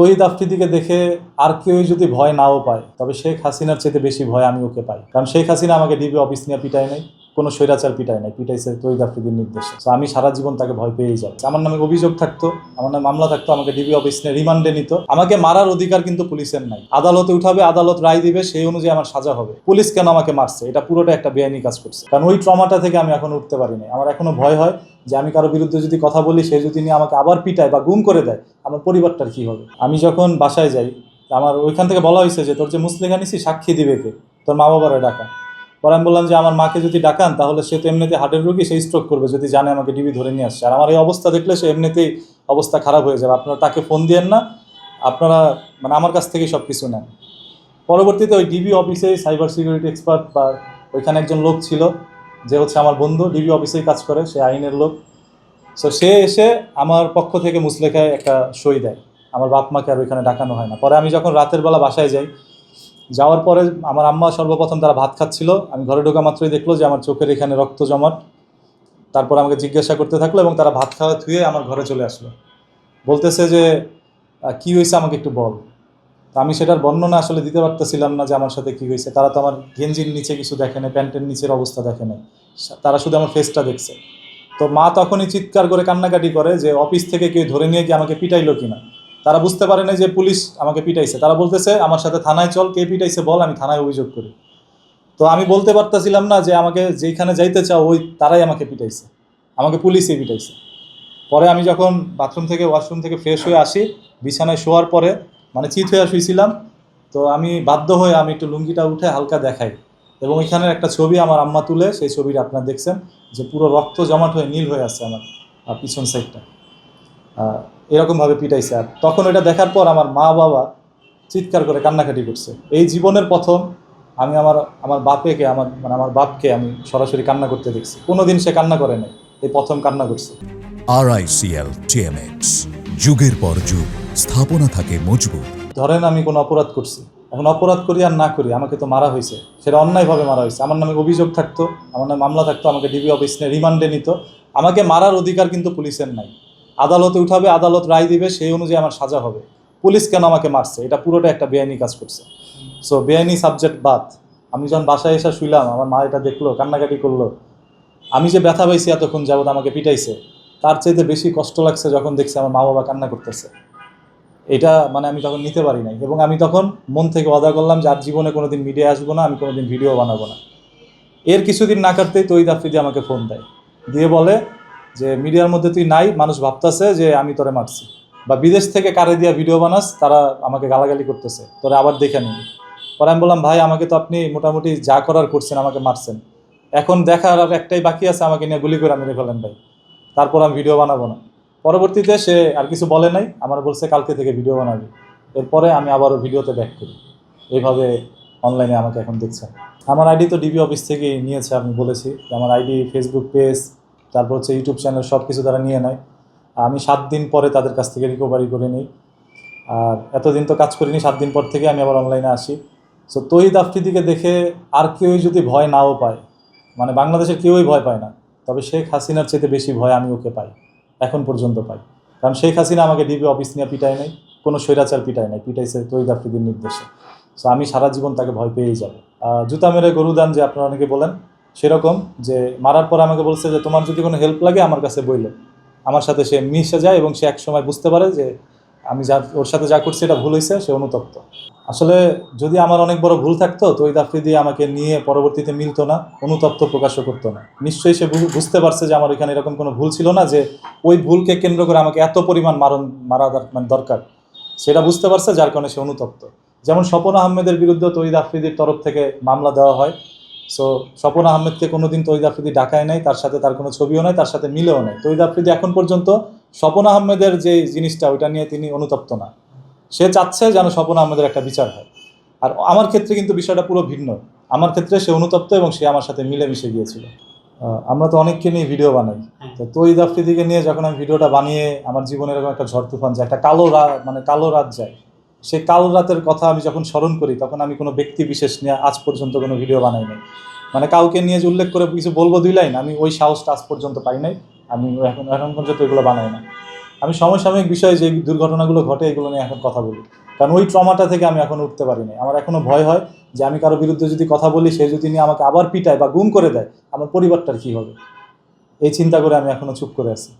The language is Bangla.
তহিদ আফ্রিদিকে দেখে আর কেউই যদি ভয় নাও পায়, তবে শেখ হাসিনার চেয়ে বেশি ভয় আমি ওকে পাই। কারণ শেখ হাসিনা আমাকে ডিবি অফিস নিয়ে পিটায় নাই। কোনো স্বৈরাচার পিটায় নাই, পিটাইছে তহিদ আফ্রিদির নির্দেশে। তো আমি সারা জীবন তাকে ভয় পেয়েই যাব। আমার নামে অভিযোগ থাকতো, আমার নামে মামলা থাকতো, আমাকে ডিবি অফিস নিয়ে রিমান্ডে নিত। আমাকে মারার অধিকার কিন্তু পুলিশের নাই। আদালতে উঠাবে, আদালত রায় দিবে, সেই অনুযায়ী আমার সাজা হবে। পুলিশ কেন আমাকে মারছে? এটা পুরোটা একটা বেআইনি কাজ করছে। কারণ ওই ট্রমাটা থেকে আমি এখন উঠতে পারিনি আমার এখনও ভয় হয় যে আমি কারও বিরুদ্ধে যদি কথা বলি, সে যদি নিয়ে আমাকে আবার পিটায় বা গুম করে দেয়, আমার পরিবারটার কি হবে? আমি যখন বাসায় যাই, আমার ওইখান থেকে বলা হয়েছে যে, তোর যে মুসলিম আনিসি সাক্ষী দিবে কে? তোর মা বাবারা ডাকা। পরে আমি বললাম যে, আমার মাকে যদি ডাকান, তাহলে সে তো এমনিতে হার্টের রোগী সেই স্ট্রোক করবে। যদি জানে, আমাকে ডিবি ধরে নিয়ে আসছে। আর আমার এই অবস্থা দেখলে সে এমনিতেই অবস্থা খারাপ হয়ে যাবে। আপনারা তাকে ফোন দিয়েন না। আপনারা মানে আমার কাছ থেকেই সব কিছু নেন। পরবর্তীতে ওই ডিবি অফিসে সাইবার সিকিউরিটি এক্সপার্ট বা ওইখানে একজন লোক ছিল, যে হচ্ছে আমার বন্ধু। ডিবি অফিসেই কাজ করে, সে আইনের লোক। সো সে এসে আমার পক্ষ থেকে মুসলেখায় একটা সই দেয়। আমার বাপ মাকে আর ওইখানে ডাকানো হয় না। পরে আমি যখন রাতের বেলা বাসায় যাই যাওয়ার পরে আমার আম্মা সর্বপ্রথম তারা ভাত খাচ্ছিল। আমি ঘরে ঢোকা মাত্রই দেখল যে আমার চোখের এখানে রক্ত জমাট। তারপর আমাকে জিজ্ঞাসা করতে থাকল এবং তারা ভাত খাওয়া ধুয়ে আমার ঘরে চলে আসলো। বলতেছে যে কি হয়েছে আমাকে একটু বল। তো আমি সেটার বর্ণনা আসলে দিতে পারতেছিলাম না যে আমার সাথে কি হয়েছে। তারা তো আমার গেঞ্জির নিচে কিছু দেখে নাই, প্যান্টের নিচের অবস্থা দেখে নাই। তারা শুধু আমার ফেসটা দেখছে। তো মা তখনই চিৎকার করে কান্নাকাটি করে যে, অফিস থেকে কেউ ধরে নিয়ে কি আমাকে পিটাইলো কিনা? তারা বুঝতে পারে না যে পুলিশ আমাকে পিটাইছে। তারা বলতেছে, আমার সাথে থানায় চল, কে পিটাইছে বল, আমি থানায় অভিযোগ করি। তো আমি বলতে পারতেছিলাম না যে আমাকে যেখানে যাইতে চাও, ওই তারাই আমাকে পিটাইছে। আমাকে পুলিশই পিটাইছে। পরে আমি যখন বাথরুম থেকে, ওয়াশরুম থেকে ফ্রেশ হয়ে আসি, বিছানায় শোয়ার পরে মানে চিত হয়ে শুয়েছিলাম তো আমি বাধ্য হয়ে আমি একটু লুঙ্গিটা উঠে হালকা দেখাই। এবং এখানের একটা ছবি আমার আম্মা তুলে, সেই ছবিটা আপনারা দেখছেন, যে পুরো রক্ত জমাট হয়ে, নীল হয়ে আছে আমার পিছন সাইডটা এরকমভাবে পিটাইছে। আর তখন এটা দেখার পর আমার মা বাবা চিৎকার করে কান্নাকাটি করছে। এই জীবনের প্রথম আমি আমার আমার বাপেকে আমার মানে আমার বাপকে আমি সরাসরি কান্না করতে দেখছি। কোনোদিন সে কান্না করে নাই এই প্রথম কান্না করছে। আরআইসিএল টিএমএক্স যুগের পর যুগ স্থাপনা থাকে মজবুত। ধরেন আমি কোনো অপরাধ করছি। এখন অপরাধ করি আর না করি আমাকে তো মারা হয়েছে। সেটা অন্যায়ভাবে মারা হয়েছে। আমার নামে অভিযোগ থাকতো আমার নামে মামলা থাকতো আমাকে ডিবি অফিস নিয়ে রিমান্ডে নিত। আমাকে মারার অধিকার কিন্তু পুলিশের নাই। আদালতে উঠাবে, আদালত রায় দিবে, সেই অনুযায়ী আমার সাজা হবে। পুলিশ কেন আমাকে মারছে? এটা পুরোটা একটা বেআইনি কাজ করছে। সো বেআইনি সাবজেক্ট বাদ। আমি যখন বাসায় এসে শুইলাম, আমার মা এটা দেখল, কান্নাকাটি করল। আমি যে ব্যথা পাইছি এতক্ষণ যাবত আমাকে পিটাইছে, তার চাইতে বেশি কষ্ট লাগছে যখন দেখছি আমার মা বাবা কান্না করতেছে। এটা মানে আমি তখন নিতে পারি নাই। এবং আমি তখন মন থেকে ওয়াদা করলাম যে আর জীবনে কোনোদিন মিডিয়া আসব না, আমি কোনোদিন ভিডিও বানাবো না। এর কিছুদিন না কাটতেই তৈদ আফ্রিদি আমাকে ফোন দেয়। দিয়ে বলে যে মিডিয়ার মধ্যে তুই নাই, মানুষ ভাবতেছে যে আমি তোরে মারছি। বা বিদেশ থেকে কারে দিয়া ভিডিও বানাস, তারা আমাকে গালাগালি করতেছে। তোরে আবার দেখে নিবি। পরে আমি বললাম, ভাই, আমাকে তো আপনি মোটামুটি যা করার করছেন, আমাকে মারছেন। এখন দেখার আর একটাই বাকি আছে, আমাকে নিয়ে গুলি করে মেরে ফেলেন ভাই। তারপর আমি ভিডিও বানাবো না। পরবর্তীতে সে আর কিছু বলে নাই, আমার বলছে, কালকে থেকে ভিডিও বানাবি। এরপরে আমি আবারও ভিডিওতে ব্যাক করি। এইভাবে অনলাইনে আমাকে এখন দেখছেন। আমার আইডি তো ডিবি অফিস থেকেই নিয়েছে, আমি বলেছি। আমার আইডি ফেসবুক পেজ তারপর হচ্ছে ইউটিউব চ্যানেল সব কিছু তারা নিয়ে নেয়। আমি সাত দিন পরে তাদের কাছ থেকে রিকভারি করে নিই। আর এতদিন তো কাজ করিনি, সাত দিন পর থেকে আমি আবার অনলাইনে আসি। সো তহিদ আফ্রিদিকে দেখে আর কেউই যদি ভয় নাও পায় মানে বাংলাদেশের কেউই ভয় পায় না, তবে শেখ হাসিনার চেয়ে বেশি ভয় আমি ওকে পাই, এখন পর্যন্ত পাই। কারণ শেখ হাসিনা আমাকে ডিবি অফিস নিয়ে পিটায় নাই, কোনো স্বৈরাচার পিটায় নাই, পিটাইছে তৈদ আফ্রিদির নির্দেশে। সো আমি সারা জীবন তাকে ভয় পেয়েই যাব। জুতা মেরে গরু দান যে আপনারা অনেকে বলেন সেরকম যে মারার পর আমাকে বলছে যে তোমার যদি কোনো হেল্প লাগে আমার কাছে বইলো। আমার সাথে সে মিশে যায় এবং সে এক সময় বুঝতে পারে যে আমি যা, ওর সাথে যা করছি এটা ভুল হয়েছে সে অনুতপ্ত। আসলে যদি আমার অনেক বড় ভুল থাকতো, তো ওই আফ্রিদি আমাকে নিয়ে পরবর্তীতে মিলতো না, অনুতপ্ত প্রকাশও করতো না। নিশ্চয়ই সে বুঝতে পারছে যে আমার এখানে এরকম কোনো ভুল ছিল না যে ওই ভুলকে কেন্দ্র করে আমাকে এত পরিমাণ মারণ, মারা মানে দরকার। সেটা বুঝতে পারছে, যার কারণে সে অনুতপ্ত। যেমন স্বপন আহমেদের বিরুদ্ধে তৈদ আফ্রিদির তরফ থেকে মামলা দেওয়া হয়। সো স্বপন আহমেদকে কোনোদিন তৈদ আফ্রিদি ডাকায় নাই তার সাথে তার কোনো ছবিও নাই তার সাথে মিলেও নাই। তৈদ আফ্রিদি এখন পর্যন্ত স্বপন আহমেদের যে জিনিসটা ওইটা নিয়ে তিনি অনুতপ্ত না। সে চাচ্ছে যেন স্বপন আহমেদের একটা বিচার হয়। আর আমার ক্ষেত্রে কিন্তু বিষয়টা পুরো ভিন্ন। আমার ক্ষেত্রে সে অনুতপ্ত এবং সে আমার সাথে মিলেমিশে গিয়েছিল। আমরা তো অনেককে নিয়ে ভিডিও বানাই। তো তৈদ আফ্রিদিকে নিয়ে যখন আমি ভিডিওটা বানিয়ে আমার জীবনে এরকম একটা ঝড় তুফান যায় একটা কালো রাত মানে কালো রাত যায় সেই কাল রাতের কথা আমি যখন স্মরণ করি, তখন আমি কোনো ব্যক্তি বিশেষ নিয়ে আজ পর্যন্ত কোনো ভিডিও বানাই নাই। মানে কাউকে নিয়ে যে উল্লেখ করে কিছু বলব দুই লাইন, আমি ওই সাহসটা আজ পর্যন্ত পাই নাই, আমি এখন এখন পর্যন্ত এগুলো বানাই না আমি সমসাময়িক বিষয়ে যে দুর্ঘটনাগুলো ঘটে, এগুলো নিয়ে এখন কথা বলি। কারণ ওই ট্রমাটা থেকে আমি এখন উঠতে পারিনি আমার এখনও ভয় হয় যে আমি কারও বিরুদ্ধে যদি কথা বলি, সে যদি নিয়ে আমাকে আবার পিটায় বা গুম করে দেয়, আমার পরিবারটার কি হবে? এই চিন্তা করে আমি এখনও চুপ করে আছি।